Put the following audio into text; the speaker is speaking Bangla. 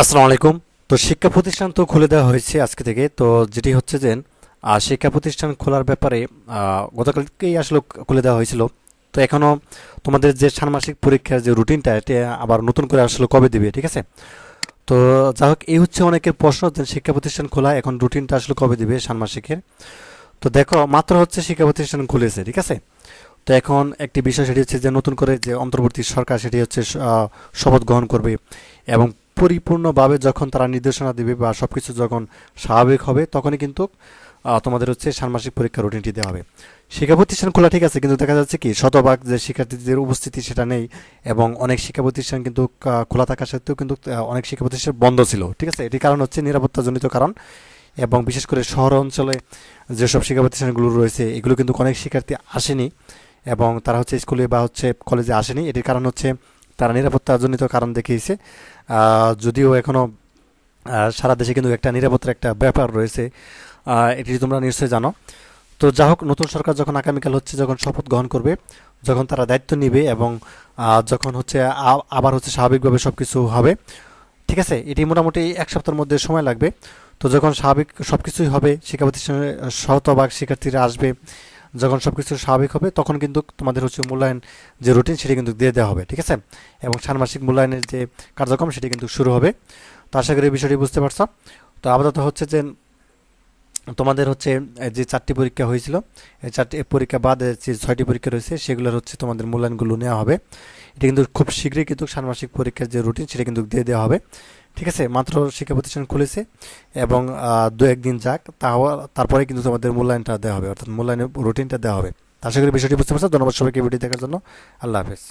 আসসালামু আলাইকুম। তো শিক্ষা প্রতিষ্ঠান তো খুলে দেওয়া হয়েছে আজকে থেকে। তো যেটি হচ্ছে যে শিক্ষা প্রতিষ্ঠান খোলার ব্যাপারে গতকালকেই আসলে খুলে দেওয়া হয়েছিল। তো এখনও তোমাদের যে ষান্মাসিক পরীক্ষার যে রুটিনটা, এটা আবার নতুন করে আসলে কবে দিবে, ঠিক আছে? তো যা হোক, এই হচ্ছে অনেকের প্রশ্ন যে, শিক্ষা প্রতিষ্ঠান খোলা, এখন রুটিনটা আসলে কবে দিবে ষান্মাসিকের? তো দেখো, মাত্র হচ্ছে শিক্ষা প্রতিষ্ঠান খুলেছে, ঠিক আছে? তো এখন একটি বিষয় সেটি হচ্ছে যে, নতুন করে যে অন্তর্বর্তী সরকার সেটি হচ্ছে শপথ গ্রহণ করবে এবং পরিপূর্ণভাবে যখন তারা নির্দেশনা দিবে বা সব কিছু যখন স্বাভাবিক হবে, তখনই কিন্তু তোমাদের হচ্ছে ষান্মাসিক পরীক্ষার রুটিনটি দেওয়া হবে। শিক্ষা প্রতিষ্ঠান খোলা ঠিক আছে, কিন্তু দেখা যাচ্ছে কি, শতভাগ যে শিক্ষার্থীদের উপস্থিতি সেটা নেই এবং অনেক শিক্ষা প্রতিষ্ঠান কিন্তু খোলা থাকা সত্ত্বেও কিন্তু অনেক শিক্ষা প্রতিষ্ঠান বন্ধ ছিল, ঠিক আছে? এটি কারণ হচ্ছে নিরাপত্তাজনিত কারণ এবং বিশেষ করে শহর অঞ্চলে যেসব শিক্ষা প্রতিষ্ঠানগুলো রয়েছে, এগুলো কিন্তু অনেক শিক্ষার্থী আসেনি এবং তারা হচ্ছে স্কুলে বা হচ্ছে কলেজে আসেনি। এটির কারণ হচ্ছে তারা নিরাপত্তাজনিত কারণ দেখিয়েছে। যদিও এখনও সারা দেশে কিন্তু একটা নিরাপত্তার একটা ব্যাপার রয়েছে। এটি তোমরা নিশ্চয়ই জানো। তো যা হোক, নতুন সরকার যখন আগামীকাল হচ্ছে, যখন শপথ গ্রহণ করবে, যখন তারা দায়িত্ব নিবে এবং যখন হচ্ছে আবার হচ্ছে স্বাভাবিকভাবে সব কিছু হবে, ঠিক আছে? এটি মোটামুটি এক সপ্তাহের মধ্যে সময় লাগবে। তো যখন স্বাভাবিক সব কিছুই হবে শিক্ষা প্রতিষ্ঠানের শতভাগ শিক্ষার্থীরা আসবে যখন সব কিছু স্বাভাবিক হবে, তখন কিন্তু তোমাদের হচ্ছে মূল্যায়ন যে রুটিন সেটি কিন্তু দিয়ে দেওয়া হবে, ঠিক আছে? এবং ষান্মাসিক মূল্যায়নের যে কার্যক্রম সেটি কিন্তু শুরু হবে। তো আশা করি বিষয়টি বুঝতে পারছ। তো আপাতত হচ্ছে যে তোমাদের হচ্ছে যে চারটি পরীক্ষা হয়েছিল, এই চারটি পরীক্ষা বাদে যে ছয়টি পরীক্ষা রয়েছে, সেগুলোর হচ্ছে তোমাদের মূল্যায়নগুলো নেওয়া হবে। এটা কিন্তু খুব শীঘ্রই কিন্তু ষান্মাসিক পরীক্ষার যে রুটিন সেটা কিন্তু দিয়ে দেওয়া হবে। ঠিক আছে, মাত্র শিক্ষা প্রতিষ্ঠান খুলেছে এবং দু একদিন যাক, তাও, তারপরে কিন্তু তোমাদের মূল্যায়নটা দেওয়া হবে, অর্থাৎ মূল্যায়নের রুটিনটা দেওয়া হবে। আশা করি বিষয়টি বুঝতে পারছ। ধন্যবাদ সবাইকে ভিডিও দেখার জন্য। আল্লাহ হাফেজ।